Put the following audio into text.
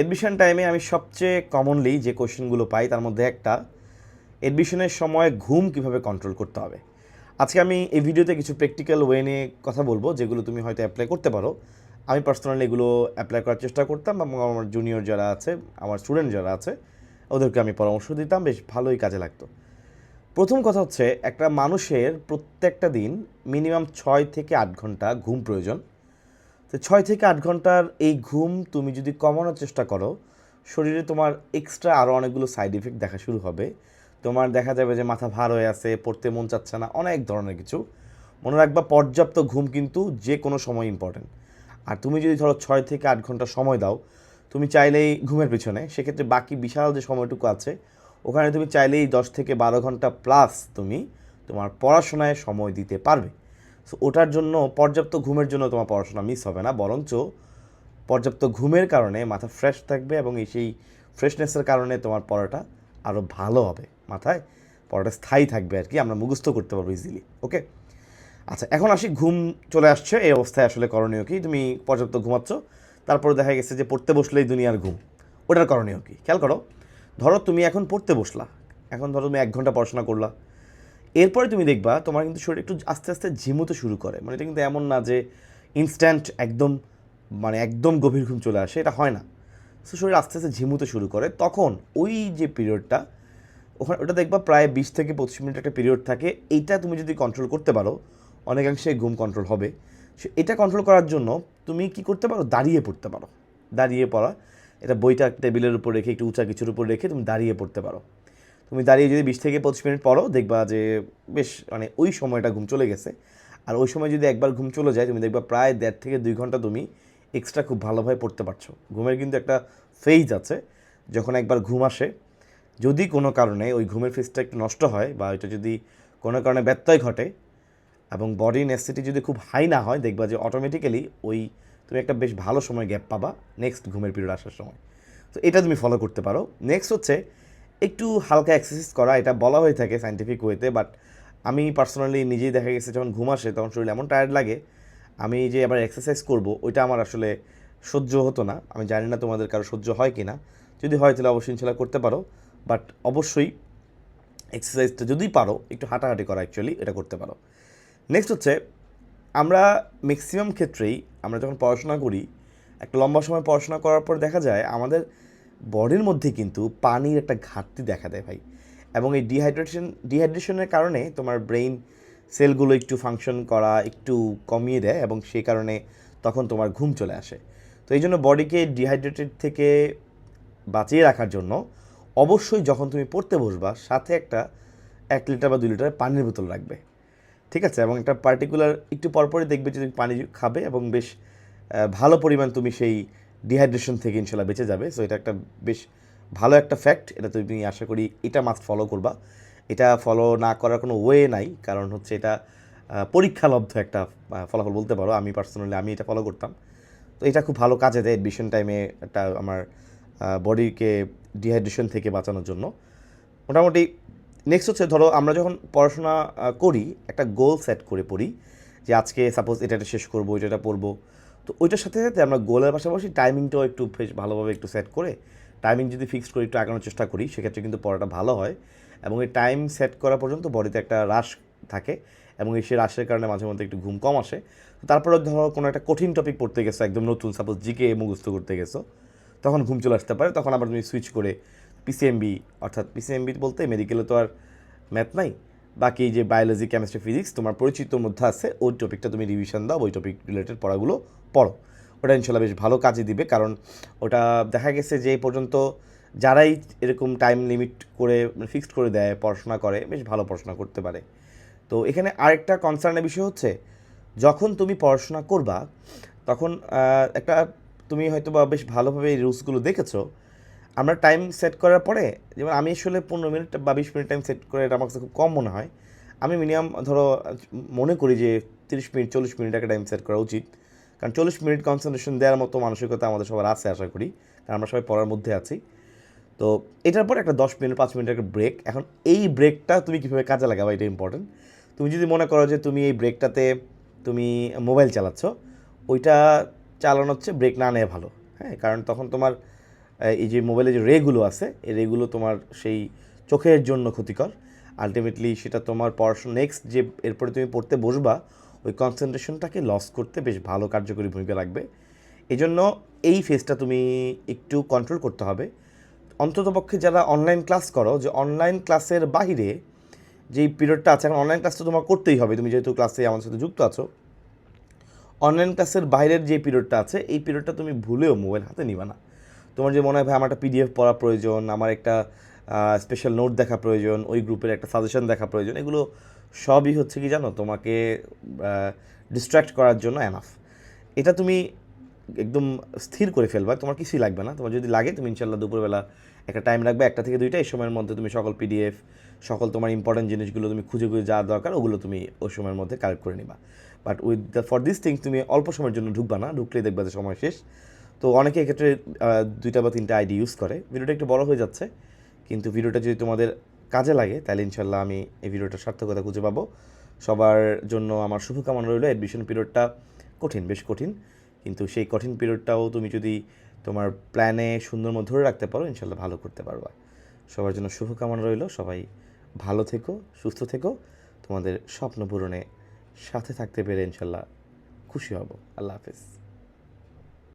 Admission টাইমে আমি সবচেয়ে কমনলি যে কোশ্চেনগুলো পাই, তার মধ্যে একটা এডমিশনের সময় ঘুম কীভাবে কন্ট্রোল করতে হবে? আজকে আমি এই ভিডিওতে কিছু প্র্যাকটিক্যাল ওয়ে নিয়ে কথা বলব, যেগুলো তুমি হয়তো অ্যাপ্লাই করতে পারো। আমি পার্সোনালি এগুলো অ্যাপ্লাই করার চেষ্টা করতাম, এবং আমার জুনিয়র যারা আছে, আমার স্টুডেন্ট যারা আছে, ওদেরকে আমি পরামর্শ দিতাম, বেশ ভালোই কাজে লাগতো। প্রথম কথা হচ্ছে, একটা মানুষের প্রত্যেকটা দিন মিনিমাম ছয় থেকে আট ঘণ্টা ঘুম প্রয়োজন। তো ছয় থেকে আট ঘণ্টার এই ঘুম তুমি যদি কমানোর চেষ্টা করো, শরীরে তোমার এক্সট্রা আরও অনেকগুলো সাইড ইফেক্ট দেখা শুরু হবে। তোমার দেখা যাবে যে মাথা ভার হয়ে আছে, পড়তে মন চাচ্ছে না, অনেক ধরনের কিছু। মনে রাখবা, পর্যাপ্ত ঘুম কিন্তু যে কোনো সময় ইম্পর্টেন্ট আর তুমি যদি ধরো ছয় থেকে আট ঘণ্টা সময় দাও, তুমি চাইলেই ঘুমের পিছনে, সেক্ষেত্রে বাকি বিশাল যে সময়টুকু আছে, ওখানে তুমি চাইলেই দশ থেকে বারো ঘণ্টা প্লাস তুমি তোমার পড়াশোনায় সময় দিতে পারবে। সো ওটার জন্য পর্যাপ্ত ঘুমের জন্য তোমার পড়াশোনা মিস হবে না, বরঞ্চ পর্যাপ্ত ঘুমের কারণে মাথা ফ্রেশ থাকবে এবং এই সেই ফ্রেশনেসের কারণে তোমার পড়াটা আরও ভালো হবে। মাথায় পড়াটা স্থায়ী থাকবে আর কি, আমরা মুখস্থ করতে পারব ইজিলি ওকে আচ্ছা এখন আসি, ঘুম চলে আসছে, এই অবস্থায় আসলে করণীয় কি? তুমি পর্যাপ্ত ঘুমাচ্ছ, তারপরে দেখা গেছে যে পড়তে বসলেই দুনিয়ার ঘুম, ওটার করণীয় কি? খেয়াল করো, ধরো তুমি এখন পড়তে বসলা, এখন ধরো তুমি এক ঘণ্টা পড়াশোনা করলা এরপরে তুমি দেখবা তোমার কিন্তু শরীর একটু আস্তে আস্তে ঝিমুতে শুরু করে। মানে এটা কিন্তু এমন না যে ইনস্ট্যান্ট একদম মানে একদম গভীর ঘুম চলে আসে, এটা হয় না। সো শরীর আস্তে আস্তে ঝিমুতে শুরু করে। তখন ওই যে পিরিয়ডটা ওখানে ওটা দেখবা প্রায় বিশ থেকে পঁচিশ মিনিট একটা পিরিয়ড থাকে। এইটা তুমি যদি কন্ট্রোল করতে পারো, অনেকাংশে ঘুম কন্ট্রোল হবে। সে এটা কন্ট্রোল করার জন্য তুমি কি করতে পারো? দাঁড়িয়ে পড়তে পারো। দাঁড়িয়ে পড়া, এটা বইটা টেবিলের উপর রেখে, একটু উঁচা কিছুর উপর রেখে তুমি দাঁড়িয়ে পড়তে পারো। তুমি দাঁড়িয়ে যদি বিশ থেকে পঁচিশ মিনিট পড়ো, দেখবা যে বেশ মানে ওই সময়টা ঘুম চলে গেছে। আর ওই সময় যদি একবার ঘুম চলে যায়, তুমি দেখবা প্রায় দেড় থেকে দুই ঘণ্টা তুমি এক্সট্রা খুব ভালোভাবে পড়তে পারছ। ঘুমের কিন্তু একটা ফেজ আছে, যখন একবার ঘুম আসে। যদি কোনো কারণে ওই ঘুমের ফেজটা একটু নষ্ট হয় বা ওইটা যদি কোনো কারণে ব্যত্যয় ঘটে এবং বডি নেসিটি যদি খুব হাই না হয়, দেখবা যে অটোমেটিক্যালি ওই তুমি একটা বেশ ভালো সময় গ্যাপ পাবা নেক্সট ঘুমের পিরিয়ড আসার সময়। তো এটা তুমি ফলো করতে পারো। নেক্সট হচ্ছে একটু হালকা এক্সারসাইজ করা, এটা বলা হয়ে থাকে সাইন্টিফিক ওয়েতে বাট আমি পার্সোনালি নিজেই দেখা গেছে যখন ঘুম আসে তখন শরীর এমন টায়ার্ড লাগে, আমি যে আবার এক্সারসাইজ করব, ওইটা আমার আসলে সহ্য হতো না। আমি জানি না তোমাদের কারও সহ্য হয় কি না যদি হয় তাহলে অবশ্যই ইনশাল্লাহ করতে পারো বাট অবশ্যই এক্সারসাইজটা যদি পারো, একটু হাঁটাহাঁটি করা অ্যাকচুয়ালি এটা করতে পারো। নেক্সট হচ্ছে, আমরা ম্যাক্সিমাম ক্ষেত্রেই আমরা যখন পড়াশোনা করি, একটা লম্বা সময় পড়াশোনা করার পর দেখা যায় আমাদের বডির মধ্যে কিন্তু পানির একটা ঘাটতি দেখা দেয় ভাই। এবং এই ডিহাইড্রেশন ডিহাইড্রেশনের কারণে তোমার ব্রেইন সেলগুলো একটু ফাংশন করা একটু কমিয়ে দেয় এবং সেই কারণে তখন তোমার ঘুম চলে আসে। তো এই জন্য বডিকে ডিহাইড্রেটেড থেকে বাঁচিয়ে রাখার জন্য অবশ্যই যখন তুমি পড়তে বসবা, সাথে একটা এক লিটার বা দুই লিটার পানির বোতল রাখবে। ঠিক আছে? এবং একটা পার্টিকুলার একটু পরপরই দেখবে যে তুমি পানি খাবে এবং বেশ ভালো পরিমাণ তুমি সেই ডিহাইড্রেশন থেকে ইনশাল্লাহ বেঁচে যাবে। সো এটা একটা বেশ ভালো একটা ফ্যাক্ট এটা তুমি আশা করি এটা মাস্ট ফলো করবা। এটা ফলো না করার কোনো ওয়ে নাই, কারণ হচ্ছে এটা পরীক্ষালব্ধ একটা ফলাফল বলতে পারো। আমি পার্সোনালি আমি এটা ফলো করতাম। তো এটা খুব ভালো কাজে দেয় এডমিশন টাইমে একটা আমার বডিকে ডিহাইড্রেশন থেকে বাঁচানোর জন্য। মোটামুটি নেক্সট হচ্ছে, ধরো আমরা যখন পড়াশোনা করি, একটা গোল সেট করে পড়ি যে আজকে সাপোজ এটা শেষ করব এটা পড়ব। তো ওইটার সাথে সাথে আমরা গোলের পাশাপাশি টাইমিংটাও একটু বেশ ভালোভাবে একটু সেট করে টাইমিং যদি ফিক্সড করে, একটু আগানোর চেষ্টা করি, সেক্ষেত্রে কিন্তু পড়াটা ভালো হয়। এবং এই টাইম সেট করা পর্যন্ত বডিতে একটা রাশ থাকে এবং এই সেই রাশের কারণে মাঝে মধ্যে একটু ঘুম কম আসে। তারপরে ধরো কোনো একটা কঠিন টপিক পড়তে গেছো, একদম নতুন সাপোজ জিকে মুখস্থ করতে গেছো, তখন ঘুম চলে আসতে পারে, তখন আবার তুমি সুইচ করে পিসিএমবি অর্থাৎ পিসিএমবি বলতে মেডিকেলে তো আর ম্যাথ নাই, বাকি যে বায়োলজি কেমিস্ট্রি ফিজিক্স তোমার পরিচিতর মধ্যে আছে, ওই টপিকটা তুমি রিভিশন দাও, ওই টপিক রিলেটেড পড়াগুলো পড়ো। ওটা ইনশাল্লাহ বেশ ভালো কাজে দিবে, কারণ ওটা দেখা গেছে যে পর্যন্ত যারাই এরকম টাইম লিমিট করে ফিক্সড করে দেয়, পড়াশোনা করে, বেশ ভালো পড়াশোনা করতে পারে। তো এখানে আরেকটা কনসার্নের বিষয় হচ্ছে, যখন তুমি পড়াশোনা করবা, তখন একটা তুমি হয়তো বা বেশ ভালোভাবে এই রুলসগুলো দেখেছ, আমরা টাইম সেট করার পরে, যেমন আমি আসলে পনেরো মিনিট বা বিশ মিনিট টাইম সেট করে এটা আমার কাছে খুব কম মনে হয়। আমি মিনিমাম ধরো, মনে করি যে তিরিশ মিনিট, চল্লিশ মিনিট একটা টাইম সেট করা উচিত। কারণ চল্লিশ মিনিট কনসেন্ট্রেশন দেওয়ার মতো মানসিকতা আমাদের সবার আছে, আশা করি। কারণ আমরা সবাই পড়ার মধ্যে আছি। তো এটার পর একটা দশ মিনিট, পাঁচ মিনিট একটা ব্রেক এখন এই ব্রেকটা তুমি কীভাবে কাজে লাগাবা, এটা ইম্পর্টেন্ট তুমি যদি মনে করো যে তুমি এই ব্রেকটাতে তুমি মোবাইল চালাচ্ছ, ওইটা চালানো হচ্ছে ব্রেক না নেওয়া ভালো। হ্যাঁ কারণ তখন তোমার এই যে মোবাইলে যে রেগুলো আছে, এই রেগুলো তোমার সেই চোখের জন্য ক্ষতিকর। আলটিমেটলি সেটা তোমার পড়াশোনা নেক্সট যে এরপরে তুমি পড়তে বসবা ওই কনসেন্ট্রেশনটাকে লস করতে বেশ ভালো কার্যকরী ভূমিকা রাখবে। এই জন্য এই ফেজটা তুমি একটু কন্ট্রোল করতে হবে। অন্ততপক্ষে যারা অনলাইন ক্লাস করো, যে অনলাইন ক্লাসের বাইরে যেই পিরিয়ডটা আছে, এখন অনলাইন ক্লাস তো তোমার করতেই হবে। তুমি যেহেতু ক্লাসে আমার সাথে যুক্ত আছো অনলাইন ক্লাসের বাইরের যে পিরিয়ডটা আছে, এই পিরিয়ডটা তুমি ভুলেও মোবাইল হাতে নিবা না। তোমার যে মনে হয়, ভাই, আমার একটা পিডিএফ পড়া প্রয়োজন, আমার একটা স্পেশাল নোট দেখা প্রয়োজন, ওই গ্রুপের একটা সাজেশন দেখা প্রয়োজন, এগুলো সবই হচ্ছে কি জানো? তোমাকে ডিস্ট্র্যাক্ট করার জন্য অ্যানাফ এটা তুমি একদম স্থির করে ফেলবা। তোমার কিছুই লাগবে না। তোমার যদি লাগে, তুমি ইনশাল্লাহ দুপুরবেলা একটা টাইম রাখবে, একটা থেকে দুইটা। এই সময়ের মধ্যে তুমি সকল পিডিএফ সকল তোমার ইম্পর্টেন্ট জিনিসগুলো তুমি খুঁজে খুঁজে যা দরকার, ওগুলো তুমি ওই সময়ের মধ্যে কালেক্ট করে নিবা। But with the for this things তুমি অল্প সময়ের জন্য ঢুকবা না। ঢুকলেই দেখবা যে সময় শেষ। তো অনেকে এক্ষেত্রে দুইটা বা তিনটা আইডি ইউজ করে। ভিডিওটা একটু বড় হয়ে যাচ্ছে। কিন্তু ভিডিওটা যদি তোমাদের কাজে লাগে, তাহলে ইনশাল্লাহ আমি এই ভিডিওটার সার্থকতা খুঁজে পাবো। সবার জন্য আমার শুভকামনা রইল অ্যাডমিশন পিরিয়ডটা কঠিন, বেশ কঠিন। কিন্তু সেই কঠিন পিরিয়ডটাও তুমি যদি তোমার প্ল্যানে সুন্দর মতো ধরে রাখতে পারো ইনশাল্লাহ ভালো করতে পারবা। সবার জন্য শুভকামনা রইল, সবাই ভালো থেকো, সুস্থ থেকো। তোমাদের স্বপ্ন পূরণে সাথে থাকতে পেরে ইনশাল্লাহ খুশি হব। আল্লাহ হাফেজ।